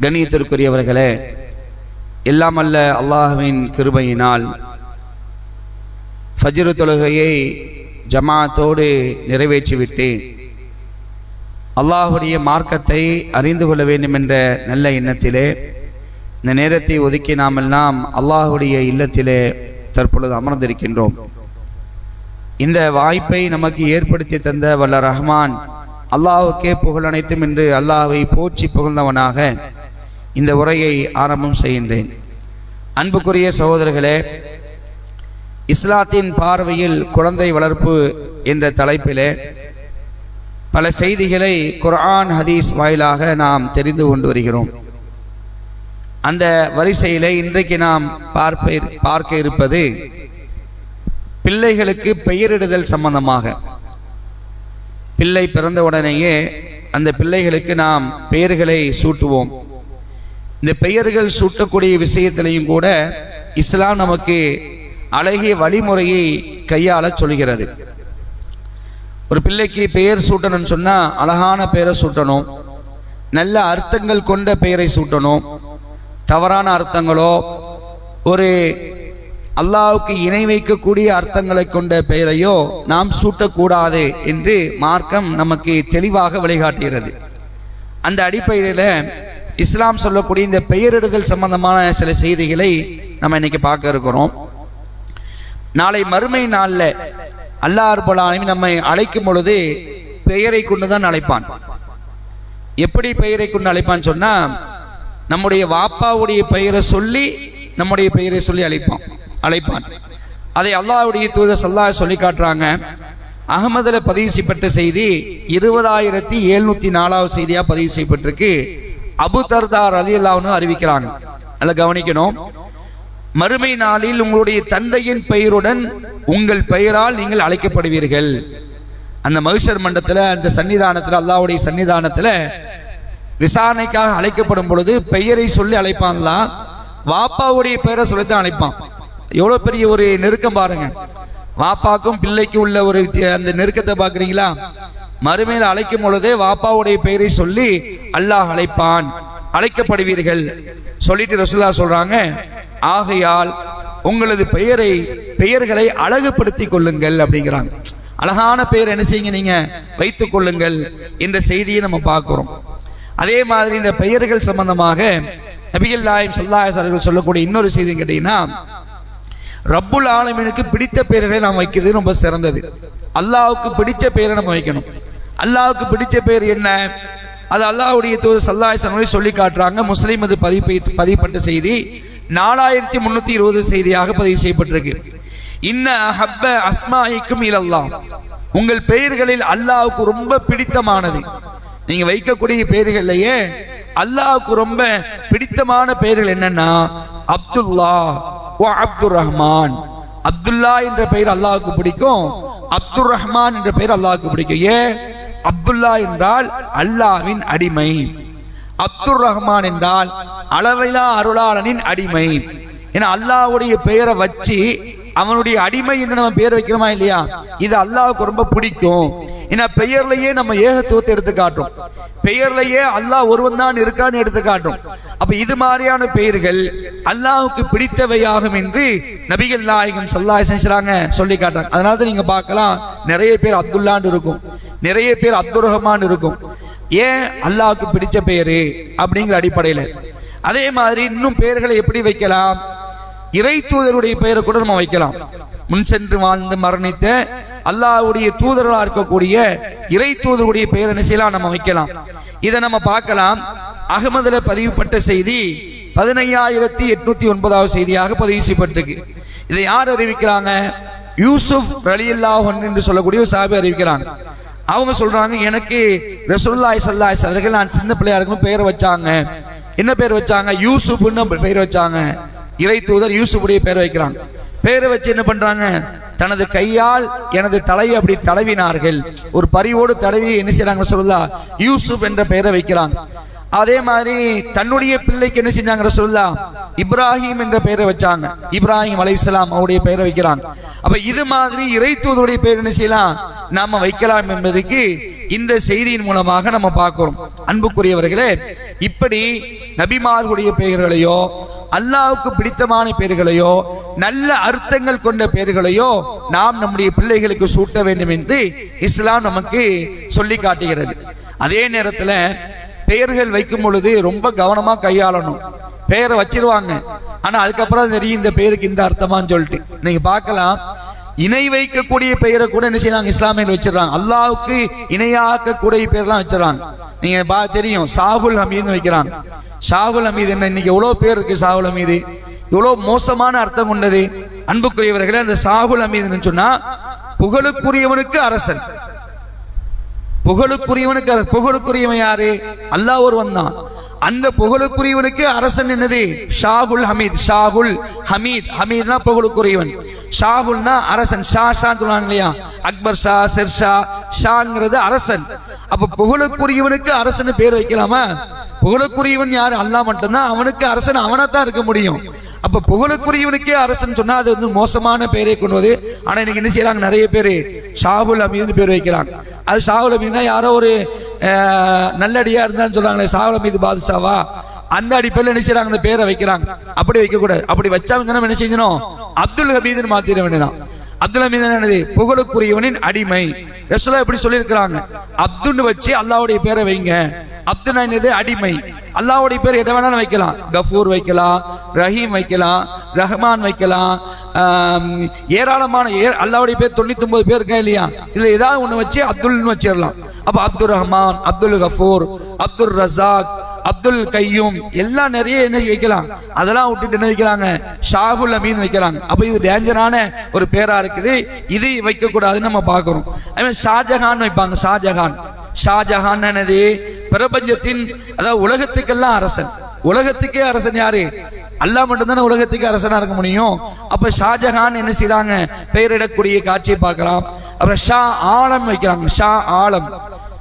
கண்ணியத்திற்குரியவர்களே எல்லாம் அல்ல அல்லாஹுவின் கிருபையினால் ஃபஜ்ரு தொழுகையை ஜமாத்தோடு நிறைவேற்றிவிட்டு அல்லாஹுடைய மார்க்கத்தை அறிந்து கொள்ள வேண்டும் என்ற நல்ல எண்ணத்திலே இந்த நேரத்தை ஒதுக்கி நாமெல்லாம் அல்லாஹுடைய இல்லத்திலே தற்பொழுது அமர்ந்திருக்கின்றோம். இந்த வாய்ப்பை நமக்கு ஏற்படுத்தி தந்த வல்ல ரஹ்மான் அல்லாஹுக்கே புகழ் அனைத்தும் என்று அல்லாஹை போற்றி புகழ்ந்தவனாக இந்த உரையை ஆரம்பம் செய்கின்றேன். அன்புக்குரிய சகோதரர்களே இஸ்லாத்தின் பார்வையில் குழந்தை வளர்ப்பு என்ற தலைப்பிலே பல செய்திகளை குர்ஆன் ஹதீஸ் வாயிலாக நாம் தெரிந்து கொண்டு வருகிறோம். அந்த வரிசையில் இன்றைக்கு நாம் பார்ப்ப பார்க்க இருப்பது பிள்ளைகளுக்கு பெயரிடுதல் சம்பந்தமாக. பிள்ளை பிறந்தவுடனேயே அந்த பிள்ளைகளுக்கு நாம் பெயர்களை சூட்டுவோம். இந்த பெயர்கள் சூட்டக்கூடிய விஷயத்திலையும் கூட இஸ்லாம் நமக்கு அழகிய வழிமுறையை கையாள சொல்கிறது. ஒரு பிள்ளைக்கு பெயர் சூட்டணும்னு சொன்னால் அழகான பெயரை சூட்டணும். நல்ல அர்த்தங்கள் கொண்ட பெயரை சூட்டணும். தவறான அர்த்தங்களோ ஒரு அல்லாவுக்கு இணை வைக்கக்கூடிய அர்த்தங்களை கொண்ட பெயரையோ நாம் சூட்டக்கூடாது என்று மார்க்கம் நமக்கு தெளிவாக வழிகாட்டுகிறது. அந்த அடிப்படையில் இஸ்லாம் சொல்லக்கூடிய இந்த பெயரிடுதல் சம்பந்தமான சில செய்திகளை நம்ம இன்னைக்கு பார்க்க இருக்கிறோம். நாளை மறுமை நாளில் அல்லாஹ் அர்பலாலுமே நம்மை அழைக்கும் பொழுது பெயரை கொண்டு தான் அழைப்பான். எப்படி பெயரை கொண்டு அழைப்பான்னு சொன்னால் நம்முடைய வாப்பாவுடைய பெயரை சொல்லி நம்முடைய பெயரை சொல்லி அழைப்பான் அழைப்பான். அதை அல்லாஹ்வுடைய தூதர் சல்லா சொல்லி காட்டுறாங்க. அகமதில் பதிவு செய்யப்பட்ட செய்தி இருபதாயிரத்தி எழுநூற்றி நாலாவது செய்தியாக பதிவு செய்யப்பட்டிருக்கு. அபு தர்தார் ரதி அறிவிக்கிறாங்க. நல்லா கவனிக்கணும். மறுமை நாளில் உங்களுடைய தந்தையின் பெயருடன் உங்கள் பெயரால் நீங்கள் அழைக்கப்படுவீர்கள். அந்த மகிஷர் மண்டத்தில் அந்த சன்னிதானத்தில் அல்லாவுடைய சன்னிதானத்தில் விசாரணைக்காக அழைக்கப்படும் பொழுது பெயரை சொல்லி அழைப்பான்லாம். வாப்பாவுடைய பெயரை சொல்லித்தான் அழைப்பான். எவ்வளோ பெரிய ஒரு நெருக்கம் பாருங்க. வாப்பாக்கும் பிள்ளைக்கும் உள்ள ஒரு அந்த நெருக்கத்தை பார்க்குறீங்களா? மறுமையில் அழைக்கும் பொழுதே வாப்பாவுடைய பெயரை சொல்லி அல்லாஹ் அழைப்பான். அழைக்கப்படுவீர்கள். சொல்லிட்டு ரசுல்லா சொல்றாங்க ஆகையால் உங்களது பெயரை பெயர்களை அழகுபடுத்திக் கொள்ளுங்கள் அப்படிங்கிறாங்க. அழகான பெயர் என்ன செய்யுங்க நீங்க? வைத்துக் கொள்ளுங்கள் என்ற செய்தியை நம்ம பார்க்கிறோம். அதே மாதிரி இந்த பெயர்கள் சம்பந்தமாக நபிகள் நாயம் சொல்லாயர்கள் சொல்லக்கூடிய இன்னொரு செய்தி கேட்டீங்கன்னா ரப்புல் ஆலமீனுக்கு பிடித்த பெயர்களை நாம் வைக்கிறது ரொம்ப சிறந்தது. அல்லாவுக்கு பிடித்த பெயரை நம்ம வைக்கணும். அல்லாவுக்கு பிடிச்ச பேர் என்ன? அது அல்லாவுடைய தூர் சல்லாஹ் சனவரை சொல்லி காட்டுறாங்க. முஸ்லீம் அது பதிப்பை பதிவுப்பட்ட செய்தி. நாலாயிரத்தி முன்னூற்றி இருபது செய்தியாக பதிவு செய்யப்பட்டிருக்கு. இன்ன ஹப்ப அஸ்மாயிக்கும் இலல்லாம் உங்கள் பெயர்களில் அல்லாவுக்கு ரொம்ப பிடித்தமானது. நீங்கள் வைக்கக்கூடிய பெயர்கள்லையே அல்லாவுக்கு ரொம்ப பிடித்தமான பெயர்கள் என்னன்னா அப்துல்லா ஓ அப்துர் ரஹ்மான் அப்துல்லா என்ற பெயர் அல்லாவுக்கு பிடிக்கும். அப்துர் ரஹ்மான் என்ற பெயர் அல்லாவுக்கு பிடிக்கும். ஏன்? அப்துல்லா என்றால் அல்லாஹ்வின் அடிமை. அப்துர் ரஹ்மான் என்றால் அளவிலா அருளாளனின் அடிமை. ஏன்னா அல்லாஹ்வுடைய பெயரை வச்சு அவனுடைய அடிமை என்று நம்ம பெயர் வைக்கிறோமா இல்லையா? இது அல்லாவுக்கு ரொம்ப பிடிக்கும். ஏன்னா பெயர்லயே நம்ம ஏகத்துவத்தை எடுத்து காட்டும் பெயர்லயே அல்லாஹ் ஒருவன் தான் இருக்கான்னு எடுத்து காட்டும் அப்ப இது மாதிரியான பெயர்கள் அல்லாஹுக்கு பிடித்தவையாகும் என்று நபிகள் நாயகம் சல்லாய் செஞ்சுறாங்க சொல்லி காட்டுறாங்க. அதனால தான் நீங்க பார்க்கலாம் நிறைய பேர் அப்துல்லான்னு இருக்கும். நிறைய பேர் அப்துல் ரஹ்மான் இருக்கும். ஏன் அல்லாவுக்கு பிடிச்ச பெயரு அப்படிங்கிற அடிப்படையில். அதே மாதிரி இன்னும் பெயர்களை எப்படி வைக்கலாம்? இறை தூதருடைய பெயரை கூட நம்ம வைக்கலாம். முன் சென்று வாழ்ந்து மரணித்த அல்லாஹ்வுடைய தூதர்களாக இருக்கக்கூடிய இறை தூதருடைய பெயர் என்ன செய்யலாம் நம்ம வைக்கலாம். இதை நம்ம பார்க்கலாம். அகமதுல பதிவுப்பட்ட செய்தி பதினையாயிரத்தி எட்நூத்தி ஒன்பதாவது செய்தியாக பதிவு செய்யப்பட்டிருக்கு. இதை யார் அறிவிக்கிறாங்க? யூசுப் ரலியல்லாஹ் என்று சொல்லக்கூடிய சாபி அறிவிக்கிறாங்க. அவங்க சொல்றாங்க எனக்கு ரசூலுல்லாஹி சல்லாய் அவர்கள் நான் சின்ன பிள்ளையா இருக்கும் பெயர் வச்சாங்க. என்ன பேர் வச்சாங்க? யூசுப்னு பெயர் வச்சாங்க. இறை தூதர் யூசுப்புடைய பெயர் வைக்கிறாங்க. பெயரை வச்சு என்ன பண்றாங்க? தனது கையால் எனது தலையை அப்படி தடவினார்கள். ஒரு பரிவோடு தடவி என்ன செய்யறாங்க சொல்லா யூசுப் என்ற பெயரை வைக்கிறாங்க. அதே மாதிரி தன்னுடைய பிள்ளைக்கு என்ன செஞ்சாங்க ரசூல்லா இப்ராஹிம் என்ற பெயரை வச்சாங்க. இப்ராஹிம் அலைசலாம் அவருடைய பெயரை வைக்கிறாங்க. அப்ப இது மாதிரி இறை தூதருடைய பெயர் என்ன செய்யலாம்? நாம வைக்கலாம் என்பதற்கு இந்த செய்தியின் மூலமாக நம்ம பார்க்கிறோம். அன்புக்குரியவர்களே இப்படி நபிமார்களுடைய பெயர்களையோ அல்லாவுக்கு பிடித்தமான பெயர்களையோ நல்ல அர்த்தங்கள் கொண்ட பெயர்களையோ நாம் நம்முடைய பிள்ளைகளுக்கு சூட்ட வேண்டும் என்று இஸ்லாம் நமக்கு சொல்லி காட்டுகிறது. அதே நேரத்தில் பெயர்கள் வைக்கும் பொழுது ரொம்ப கவனமா கையாளணும். பெயரை வச்சிருவாங்க. ஆனா அதுக்கப்புறம் தெரியும் இந்த பெயருக்கு இந்த அர்த்தமான்னு சொல்லிட்டு. நீங்க பார்க்கலாம். இணை வைக்கக்கூடிய பெயரை கூட என்ன செய்யறாங்க? இஸ்லாமியில் வச்சிடறாங்க. அல்லாஹ்வுக்கு இணையாக்கக்கூடிய பெயர்லாம் வச்சிடறாங்க. நீங்க பா தெரியும். சாகுல் ஹமீதுன்னு வைக்கிறாங்க. சாகுல் ஹமீது என்ன? இன்னைக்கு எவ்வளோ பேர் இருக்கு சாகுல் ஹமீது? எவ்வளோ மோசமான அர்த்தம் கொண்டது? அன்புக்குரியவர்களே அந்த சாகுல் ஹமீதுன்னு சொன்னா புகழுக்குரியவனுக்கு அரசன். புகழுக்குரியவனுக்கு புகழுக்குரியவன் யாரு? அல்லாஹ் ஒருவன் தான். அந்த புகழுக்குரியவனுக்கு அரசன் என்னது? ஷாகுல் ஹமீத். ஷாகுல் ஹமீத். ஹமீத்னா புகழுக்குரியவன். ஷாகுல்னா அரசன். ஷா ஷா சொல்லுவாங்க இல்லையா? அக்பர் ஷா ஷெர்ஷா ஷாங்கிறது அரசன். அப்ப புகழுக்குரியவனுக்கு அரசன் பேர் வைக்கலாமா? புகழுக்குரியவன் யாரு? அல்லாஹ் மட்டும்தான். அவனுக்கு அரசன். அவனைத்தான் இருக்க முடியும். அப்ப புகழுக்குரியவனுக்கே அரசன் சொன்னா அது வந்து மோசமான பெயரை கொண்டு வருது. ஆனா இன்னைக்கு என்ன செய்யறாங்க? நிறைய பேர் ஷாகுல் அமீதுன்னு பேர் வைக்கிறாங்க. அது ஷாகுல் அமீதுனா யாரோ ஒரு அஹ், நல்லடியா இருந்தான்னு சொல்றாங்களே ஷாகுல் அமீது பாதுஷாவா? அந்த அடிப்படையில் என்ன செய்யறாங்க? அந்த பேரை வைக்கிறாங்க. அப்படி வைக்க கூடாது அப்படி வச்சாங்க நம்ம என்ன செய்யணும் அப்துல் ஹமீதுன்னு மாத்திர வேண்டியதான் அப்துல் ஹமீது என்னது? புகழுக்குரியவனின் அடிமை. ரசோலா எப்படி சொல்லியிருக்கிறாங்க. அப்துன்னு வச்சு அல்லாவுடைய பேரை வைங்க. அப்துல் என்னது? அடிமை. அல்லாவுடைய பேர் எதை வேணாலும் வைக்கலாம். கஃபூர் வைக்கலாம் ரஹீம் வைக்கலாம் ரஹ்மான் வைக்கலாம் ஏராளமான ஏ அல்லாவுடைய பேர் தொண்ணூத்தி ஒன்பது பேர் இருக்கா இல்லையா? இதுல ஏதாவது ஒன்று வச்சு அப்துல்னு வச்சிடலாம். அப்போ அப்துல் ரஹ்மான் அப்துல் கஃபூர் அப்துல் ரசாக் அப்துல் கையூம் எல்லாம் நிறைய என்ன வைக்கலாம். அதெல்லாம் விட்டுட்டு என்ன வைக்கிறாங்க? ஷாகுல் அமீன் வைக்கிறாங்க. அப்போ இது டேஞ்சரான ஒரு பேரா இருக்குது. இது வைக்கக்கூடாதுன்னு நம்ம பார்க்குறோம். அதே ஷாஜஹான் வைப்பாங்க ஷாஜஹான் ஷாஜஹான் என்னது? பிரபஞ்சத்தின் அதாவது உலகத்துக்கெல்லாம் அரசன். உலகத்துக்கே அரசன் யாரு? அல்லாஹ் மட்டும்தானே உலகத்துக்கு அரசனா இருக்க முடியும். அப்ப ஷாஜஹான் என்ன செய்யறாங்க பெயரிடக்கூடிய காட்சியை பார்க்கலாம். அப்புறம் ஷா ஆலம் வைக்கிறாங்க. ஷா ஆலம்.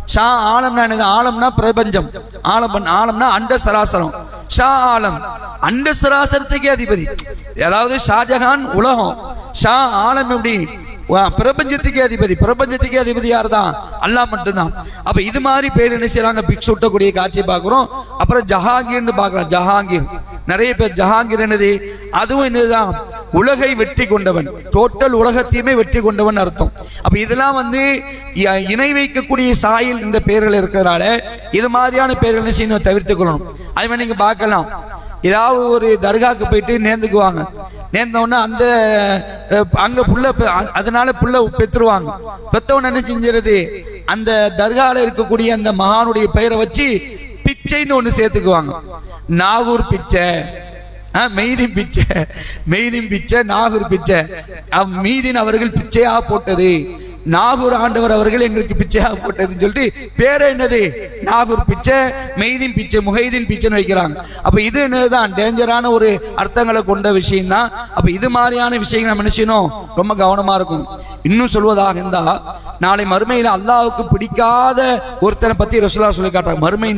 ஷா ஆலம்னா என்னது? ஆலம்னா பிரபஞ்சம். ஆலம் ஆலம்னா அண்ட சராசரம். ஷா ஆலம். அண்ட சராசரத்துக்கே அதிபதி. அதாவது ஷாஜஹான் உலகம். ஷா ஆலம் எப்படி? பிரபஞ்சத்துக்கே அதிபதி பிரபஞ்சத்துக்கே அதிபதி யார் தான் அல்லாஹ் மட்டும்தான். அப்ப இது மாதிரி பேர் என்ன செய்யறாங்க? பிக் சுட்டக்கூடிய காட்சியை பார்க்குறோம். அப்புறம் ஜஹாங்கீர்னு பார்க்கலாம். ஜஹாங்கீர். நிறைய பேர் ஜஹாங்கீர் என்னது? அதுவும் என்னதுதான்? உலகை வெற்றி கொண்டவன். டோட்டல் உலகத்தையுமே வெற்றி கொண்டவன் அர்த்தம். அப்ப இதெல்லாம் வந்து இணை வைக்கக்கூடிய சாயில் இந்த பெயர்கள் இருக்கிறதால இது மாதிரியான பெயர்கள் செய்யணும்? தவிர்த்துக் கொள்ளணும் அதே மாதிரி நீங்க பார்க்கலாம். ஏதாவது ஒரு தர்காக்கு போயிட்டு நேர்ந்துக்குவாங்க. நேர்ந்தவொன்னே அந்த அங்கே புள்ள அதனால புள்ள பெற்றுருவாங்க. பெத்தவன என்ன செஞ்சிருது? அந்த தர்காவில் இருக்கக்கூடிய அந்த மகானுடைய பெயரை வச்சு பிச்சைன்னு ஒன்று சேர்த்துக்குவாங்க. நாகூர் பிச்சை. ஆ, மெய்தின் பிச்சை. மெய்தின் பிச்சை நாகூர் பிச்சை. மீதின் அவர்கள் பிச்சையாக போட்டது. நாகூர் ஆண்டவர் அவர்கள் எங்களுக்கு பிச்சையாக போட்டதுன்னு சொல்லிட்டு பேர் என்னது? நாகூர் பிச்சை மெய்தின் பிச்சை முகைதீன் பிச்சைன்னு வைக்கிறாங்க. அப்போ இது என்னதுதான்? டேஞ்சரான ஒரு அர்த்தங்களை கொண்ட விஷயம் தான் அப்போ இது மாதிரியான விஷயங்கள் நம்ம ரொம்ப கவனமாக இருக்கும் இன்னும் சொல்வதாக இருந்தால் நாளை மறுமையில் அல்லாவுக்கு பிடிக்காத ஒருத்தனை பற்றி ரசுல்லா சொல்லி காட்டுறாங்க. மறுமை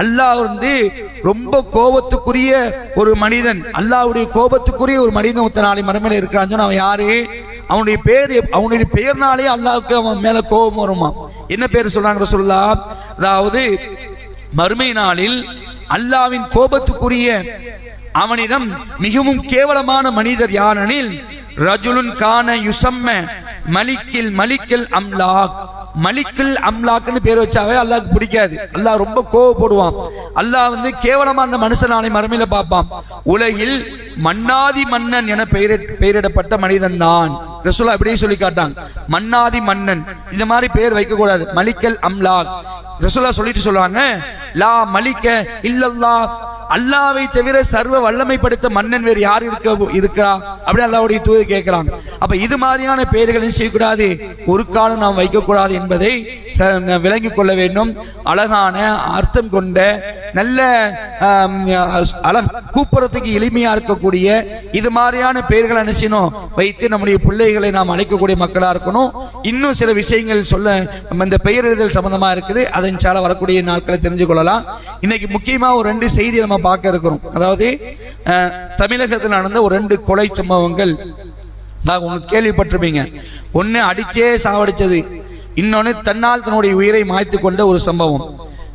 அல்லாஹ் வந்து ரொம்ப கோபத்துக்குரிய ஒரு மனிதன் அல்லாஹ்வுடைய கோபத்துக்குரிய ஒரு மனிதன் ஒருத்தன் நாளை மறுமையில் இருக்கிறான்னு சொன்னால் அவன் யாரு? அவனுடைய பேர் அவனுடைய பெயர்னாலே அல்லாவுக்கு அவன் மேல கோபம் வருமா? என்ன பேர் சொல்றாங்க சொல்லா அதாவது மறுமை நாளில் அல்லாவின் கோபத்துக்குரிய அவனிடம் மிகவும் கேவலமான மனிதர் யானனில் ரஜுலுன் கான யுசம்ம மலிக்கில் மலிக்கில் அம்லாக். மலிக்கல் அம்லாக்குன்னு பேர் வச்சாவே அல்லாவுக்கு பிடிக்காது. அல்லாஹ் ரொம்ப கோவப்படுவான். அல்லாஹ் வந்து கேவலமா அந்த மனுஷன் நாளை மறுமையில பார்ப்பான். உலகில் மன்னாதி மன்னன் என பெயரிட் பெயரிடப்பட்ட மனிதன் தான். ரசூலா அப்படியே சொல்லி காட்டாங்க மன்னாதி மன்னன். இந்த மாதிரி பெயர் வைக்க கூடாது மலிக்கல் அம்லாக். ரசூலா சொல்லிட்டு சொல்லுவாங்க லா மலிக்க இல்லல்லா அல்லாவை தவிர சர்வ வல்லமை படுத்த மன்னன் வேறு யார் இருக்க? இருக்கா? அப்படி அல்லாவுடைய தூது கேட்கிறாங்க. அப்ப இது மாதிரியான பெயர்களையும் செய்யக்கூடாது? ஒரு காலம் நாம் வைக்கக்கூடாது என்பதை ச- விளங்கிக் கொள்ள வேண்டும். அழகான அர்த்தம் கொண்ட நல்ல கூப்பிடறதுக்கு எளிமையா இருக்கக்கூடிய இது மாதிரியான பெயர்களை அனுசினோம் வைத்து நம்முடைய பிள்ளைகளை நாம் அழைக்கக்கூடிய மக்களா இருக்கணும். இன்னும் சில விஷயங்கள் சொல்ல நம்ம இந்த பெயரிடுதல் சம்பந்தமா இருக்குது. அதன் சால வரக்கூடிய நாட்களை தெரிஞ்சு கொள்ளலாம். இன்னைக்கு முக்கியமா ஒரு ரெண்டு செய்தி நம்ம பார்க்க இருக்கிறோம். அதாவது தமிழகத்தில் நடந்த ஒரு ரெண்டு கொலை சம்பவங்கள். நான் உங்களுக்கு கேள்விப்பட்டிருப்பீங்க. ஒன்று அடிச்சே சாவடிச்சது. இன்னொன்று தன்னால் தன்னுடைய உயிரை மாய்த்து கொண்ட ஒரு சம்பவம்.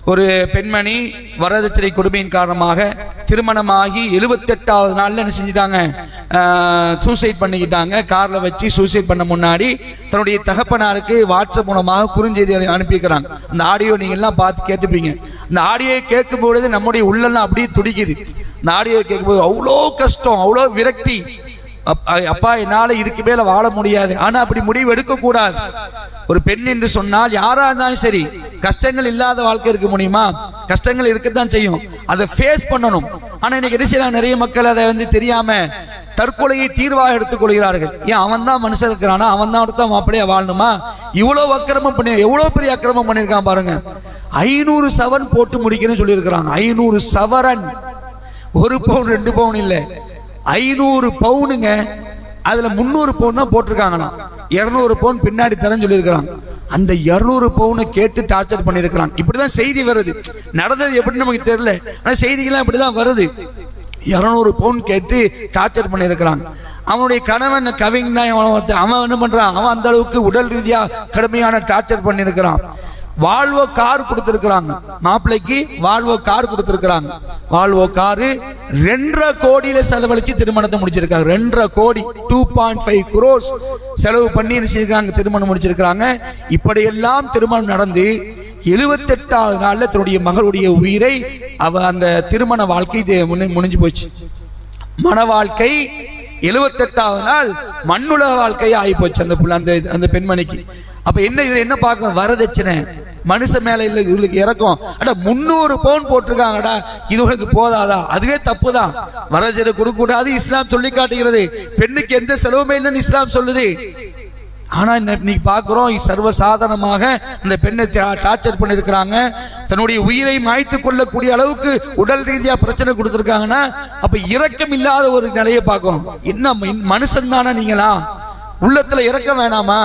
ஒரு பெண்மணி வரதட்சணை கொடுமையின் காரணமாக திருமணமாகி எழுபத்தெட்டாவது நாளில் என்ன செஞ்சுட்டாங்க? சூசைட் பண்ணிக்கிட்டாங்க. காரில் வச்சு சூசைட் பண்ண முன்னாடி தன்னுடைய தகப்பனாருக்கு வாட்ஸ்அப் மூலமாக குறுஞ்செய்தி அனுப்பியிருக்கிறாங்க. அந்த ஆடியோ நீங்கள்லாம் பார்த்து கேட்டுப்பீங்க. அந்த ஆடியோ கேட்கும் பொழுது நம்முடைய உள்ளெல்லாம் அப்படியே துடிக்குது. இந்த ஆடியோ கேட்கும்போது அவ்வளோ கஷ்டம் அவ்வளோ விரக்தி. அப்- அப்பா என்னால் இதுக்கு மேலே வாழ முடியாது. ஆனால் அப்படி முடிவு எடுக்கக்கூடாது. ஒரு பெண் என்று சொன்னால் யாரா இருந்தாலும் சரி கஷ்டங்கள் இல்லாத வாழ்க்கை இருக்க முடியுமா? கஷ்டங்கள் இருக்கத்தான் செய்யும். அதை ஃபேஸ் பண்ணணும். ஆனா இன்னைக்கு என்ன செய்யலாம் நிறைய மக்கள் அதை வந்து தெரியாம தற்கொலையை தீர்வாக எடுத்துக் கொள்கிறார்கள். ஏன் அவன் தான் மனுஷன் இருக்கிறானா? அவன் தான் ஒருத்தன் மாப்பிள்ளையா வாழணுமா? இவ்வளவு அக்கிரமம் பண்ணி எவ்வளவு பெரிய அக்கிரமம் பண்ணியிருக்கான் பாருங்க. ஐநூறு சவன் போட்டு முடிக்கணும்னு சொல்லியிருக்கிறாங்க. ஐநூறு சவரன். ஒரு பவுன் ரெண்டு பவுன் இல்லை. ஐநூறு பவுனுங்க. அதுல முந்நூறு பவுன் தான் போட்டிருக்காங்கண்ணா இரநூறு பவுன் பின்னாடி தரேன்னு சொல்லியிருக்கிறாங்க அந்த இரநூறு பவுனை கேட்டு டார்ச்சர் பண்ணியிருக்கிறான். இப்படிதான் செய்தி வருது. நடந்தது எப்படின்னு நமக்கு தெரியல. ஆனால் செய்திகள்லாம் இப்படிதான் வருது. இரநூறு பவுன் கேட்டு டார்ச்சர் பண்ணியிருக்கிறாங்க அவனுடைய கணவன் கவிங் அவன் அவன் என்ன பண்ணுறான் அவன் அந்த அளவுக்கு உடல் ரீதியாக கடுமையான டார்ச்சர் பண்ணியிருக்கிறான். வால்வோ கார் கொடுத்திருக்கிறாங்க. மாப்பிள்ளைக்கு வால்வோ கார் கொடுத்திருக்கிறாங்க. வால்வோ காரு ரெண்டரை கோடியில செலவழிச்சு திருமணத்தை முடிச்சிருக்காங்க. ரெண்டரை கோடி டூ பாயிண்ட் ஃபைவ் குரோஸ் செலவு பண்ணி என்ன செஞ்சிருக்காங்க திருமணம் முடிச்சிருக்கிறாங்க. இப்படியெல்லாம் திருமணம் நடந்து எழுபத்தெட்டாவது நாளில் தன்னுடைய மகளுடைய உயிரை அவ அந்த திருமண வாழ்க்கை இது முடிஞ்சு போச்சு. மன வாழ்க்கை எழுபத்தெட்டாவது நாள் மண்ணுலக வாழ்க்கையே ஆகி போச்சு அந்த புள்ள- அந்த அந்த பெண்மணிக்கு. அப்ப என்ன இது என்ன பார்க்கணும்? வரதட்சணை. மனுஷன் மேலே இல்லை இவங்களுக்கு இறக்கும். அடா முந்நூறு பவுன் போட்டிருக்காங்கடா. இது உனக்கு போதாதா? அதுவே தப்பு தான் வரதட்சணை கொடுக்க கூடாது இஸ்லாம் சொல்லி காட்டுகிறது. பெண்ணுக்கு எந்த செலவுமே இல்லைன்னு இஸ்லாம் சொல்லுது. ஆனால் இந்த இன்னைக்கு பார்க்குறோம் சர்வ சாதாரணமாக அந்த பெண்ணை டார்ச்சர் பண்ணியிருக்கிறாங்க. தன்னுடைய உயிரை மாய்த்து கொள்ளக்கூடிய அளவுக்கு உடல் ரீதியாக பிரச்சனை கொடுத்துருக்காங்கன்னா அப்போ இரக்கம் இல்லாத ஒரு நிலையை பார்க்குறோம் என்ன மனுஷன் தானே நீங்களா? உள்ளத்துல இறக்கம் வேணாமா?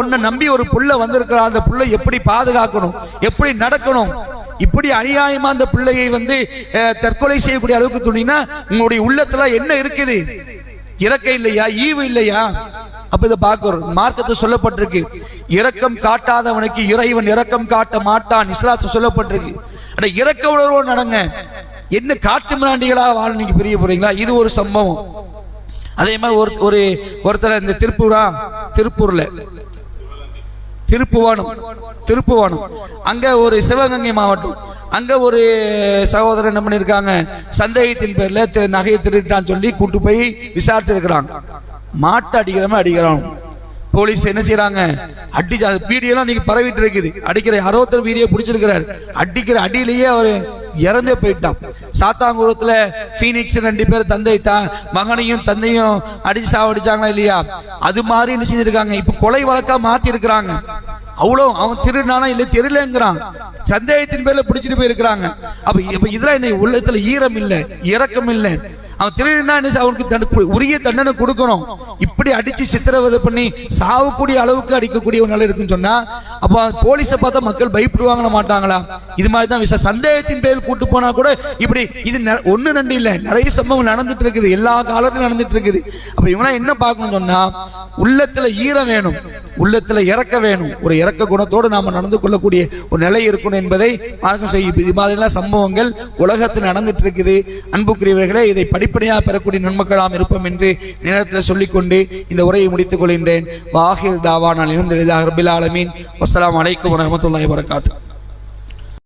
உன்னை நம்பி ஒரு புள்ள வந்திருக்கிறா அந்த புள்ள எப்படி பாதுகாக்கணும்? எப்படி நடக்கணும்? இப்படி அநியாயமா அந்த பிள்ளையை வந்து தற்கொலை செய்யக்கூடிய அளவுக்கு துணினா உங்களுடைய உள்ளத்துல என்ன இருக்குது? இறக்கம் இல்லையா? ஈவு இல்லையா? அப்ப இதை பார்க்கிறோம் மார்க்கத்தை சொல்லப்பட்டிருக்கு இரக்கம் காட்டாதவனுக்கு இறைவன் இரக்கம் காட்ட மாட்டான். இஸ்லாத்து சொல்லப்பட்டிருக்கு. ஆனா இறக்க உணர்வோடு நடங்க. என்ன காட்டு மிராண்டிகளாக வாழ நீங்க பிரிய போறீங்களா? இது ஒரு சம்பவம். அதே மாதிரி ஒரு ஒரு ஒருத்தர் இந்த திருப்பூரா? திருப்பூர்ல. திருப்புவானம். திருப்புவானம். அங்க ஒரு சிவகங்கை மாவட்டம். அங்க ஒரு சகோதரர் என்ன பண்ணியிருக்காங்க சந்தேகத்தின் பேர்ல நகையை திருட்டான்னு சொல்லி கூட்டு போய் விசாரிச்சிருக்கிறாங்க. மாட்டை அடிக்கிறவன் அடிக்கிறான். போலீஸ் என்ன செய்றாங்க? அடி வீடியோலாம் நீங்க பரவிட்டு இருக்குது. அடிக்கிற யாரோ ஒருத்தர் வீடியோ பிடிச்சிருக்கிறாரு. அடிக்கிற அடியிலேயே அவர் இறந்தே போயிட்டான். சாத்தாங்குளத்துல ஃபீனிக்ஸ் ரெண்டு பேர் தந்தை தான். மகனையும் தந்தையும் அடிச்சு சாவடிச்சாங்களா இல்லையா? அது மாதிரி என்ன செஞ்சிருக்காங்க? இப்ப கொலை வழக்கா மாத்தி இருக்கிறாங்க அவ்வளோ அவன் திருடானா இல்லை தெரியலங்கிறான். சந்தேகத்தின் பேர்ல பிடிச்சிட்டு போயிருக்கிறாங்க. அப்ப இப்ப இதெல்லாம் என்ன உள்ளத்துல ஈரம் இல்லை இறக்கம் இல்லை. அவன் திருடினா என்ன அவனுக்கு தண்டனை- உரிய தண்டனை கொடுக்கணும். இப்படி அடிச்சு சித்திரவதை பண்ணி சாவக்கூடிய அளவுக்கு அடிக்கக்கூடிய ஒரு நிலை இருக்குன்னு சொன்னா அப்போ போலீஸை பார்த்தா மக்கள் பயப்படுவாங்கள மாட்டாங்களா? இது மாதிரி தான் விஷயம் சந்தேகத்தின் பேரில் கூட்டு போனா கூட இப்படி இது நெ- நன்றி இல்லை. நிறைய சம்பவம் நடந்துட்டு இருக்குது. எல்லா காலத்திலும் நடந்துட்டு இருக்குது. அப்ப இவங்களாம் என்ன பார்க்கணும்னு சொன்னா உள்ளத்துல ஈரம் வேணும். உள்ளத்தில் இறக்க வேணும். ஒரு இறக்க குணத்தோடு நாம் நடந்து கொள்ளக்கூடிய ஒரு நிலை இருக்கணும் என்பதை மார்க்கம் செய்யும். இது மாதிரிலாம் சம்பவங்கள் உலகத்தில் நடந்துட்டு இருக்குது அன்புக்குரியவர்களே இதை படிப்படியாக பெறக்கூடிய நன்மக்களாம் இருப்போம் என்று நேரத்தில் சொல்லிக்கொண்டு இந்த உரையை முடித்துக் கொள்கின்றேன். வாஹிர் தாவான் அலமதுல்லாஹ் ரபில் ஆலமீன். வஸ்ஸலாமு வலைக்கம் வரஹ்மத்துல்லாஹி வரகாத்து